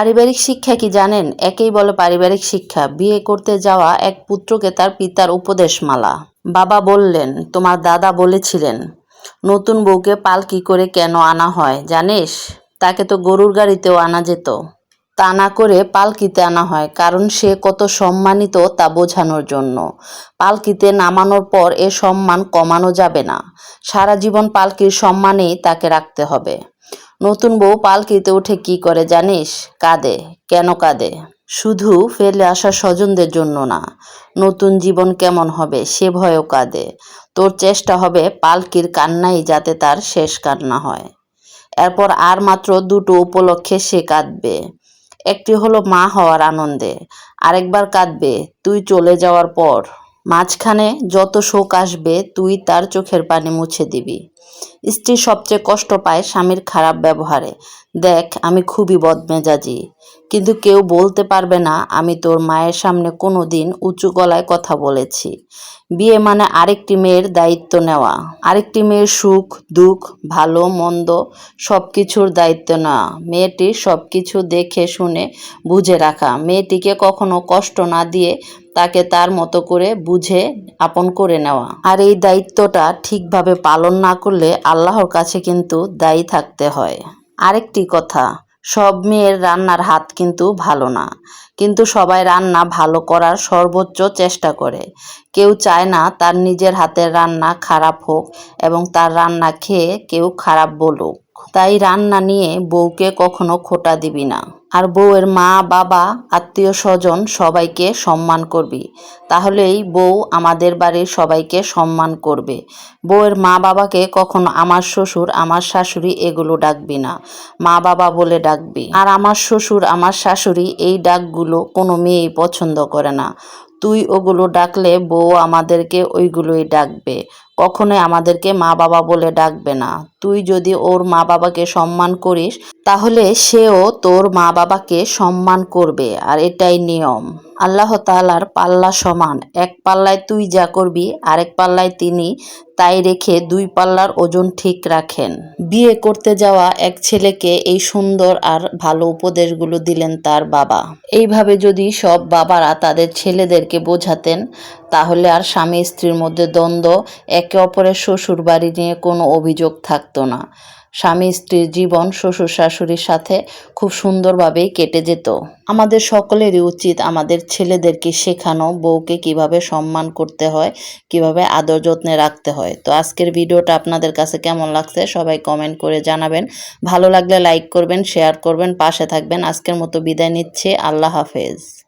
পারিবারিক শিক্ষা কি জানেন? একেই বলে পারিবারিক শিক্ষা। বিয়ে করতে যাওয়া এক পুত্রকে তার পিতার উপদেশমালা। বাবা বললেন, তোমার দাদা বলেছিলেন, নতুন বউকে পালকি করে কেন আনা হয়, জানিস? তাকে তো গরুর গাড়িতেও আনা যেত। তা না করে পালকিতে আনা হয়, কারণ সে কত সম্মানিত তা বোঝানোর জন্য। পালকিতে নামানোর পর এ সম্মান কমানো যাবে না। সারা জীবন পালকির সম্মানেই তাকে রাখতে হবে। নতুন বউ পালকিতে উঠে কি করে জানিস? কাঁদে। কেন কাঁদে? শুধু ফেলে আসা স্বজনদের জন্য না। নতুন জীবন কেমন হবে সে ভয়েও কাঁদে। তোর চেষ্টা হবে পালকির কান্নাই যাতে তার শেষ কান্না হয়। এরপর আর মাত্র দুটো উপলক্ষে সে কাঁদবে। একটি হলো মা হওয়ার আনন্দে, আরেকবার কাঁদবে, তুই চলে যাওয়ার পর। মাঝখানে যত শোক আসবে, তুই তার চোখের পানি মুছে দিবি। স্ত্রী সবচেয়ে কষ্ট পায় স্বামীর খারাপ ব্যবহারে। দেখ, আমি খুবই বদমেজাজি, কিন্তু কেউ বলতে পারবে না আমি তোর মায়ের সামনে কোনো দিন উঁচু গলায় কথা বলেছি। বিয়ে মানে আরেকটি মেয়ের দায়িত্ব নেওয়া। আরেকটি মেয়ের সুখ, দুঃখ, ভালো, মন্দ সব কিছুর দায়িত্ব নেওয়া। মেয়েটি সব কিছু দেখে, শুনে, বুঝে রাখা। মেয়েটিকে কখনো কষ্ট না দিয়ে তাকে তার মতো করে বুঝে আপন করে নেওয়া। আর এই দায়িত্বটা ঠিকভাবে পালন না করলে আল্লাহর কাছে কিন্তু দায়ী থাকতে হয়। আরেকটি কথা, সব মেয়ের রান্নার হাত কিন্তু ভালো না। কিন্তু সবাই রান্না ভালো করার সর্বোচ্চ চেষ্টা করে। কেউ চায় না তার নিজের হাতের রান্না খারাপ হোক এবং তার রান্না খেয়ে কেউ খারাপ বলুক। তাই রান্না নিয়ে বউকে কখনো খোটা দিবি না। আর বউয়ের মা, বাবা, আত্মীয় স্বজন সবাইকে সম্মান করবি। তাহলেই বউ আমাদের বাড়ির সবাইকে সম্মান করবে। বউয়ের মা বাবাকে কখনো আমার শ্বশুর, আমার শাশুড়ি এগুলো ডাকবি না। মা বাবা বলে ডাকবি। আর আমার শ্বশুর, আমার শাশুড়ি এই ডাকগুলো কোনো মেয়েই পছন্দ করে না। তুই ওগুলো ডাকলে বউ আমাদেরকে ওইগুলোই ডাকবে। কখনোই আমাদেরকে মা বাবা বলে ডাকবে না। তুই যদি ওর মা বাবাকে সম্মান করিস, তাহলে সেও তোর মা বাবাকে সম্মান করবে, আর এটাই নিয়ম। আল্লাহ তালার পাল্লা সমান। এক পাল্লায় তুই যা করবি, আরেক পাল্লায় তিনি তাই রেখে দুই পাল্লার ওজন ঠিক রাখেন। বিয়ে করতে যাওয়া এক ছেলেকে এই সুন্দর আর ভালো উপদেশগুলো দিলেন তার বাবা। এইভাবে যদি সব বাবারা তাদের ছেলেদেরকে বোঝাতেন, তাহলে আর স্বামী স্ত্রীর মধ্যে দ্বন্দ্ব, একে অপরের শ্বশুর বাড়ি নিয়ে কোনো অভিযোগ থাকতো না। স্বামী স্ত্রীর জীবন শ্বশুর শাশুড়ির সাথে খুব সুন্দরভাবেই কেটে যেত। আমাদের সকলেরই উচিত আমাদের ছেলেদেরকে শেখানো, বউকে কীভাবে সম্মান করতে হয়, কীভাবে আদর যত্নে রাখতে হয়। তো আজকের ভিডিওটা আপনাদের কাছে কেমন লাগছে সবাই কমেন্ট করে জানাবেন। ভালো লাগলে লাইক করবেন শেয়ার করবেন, পাশে থাকবেন। আজকের মতো বিদায় নিচ্ছে। আল্লাহ হাফেজ।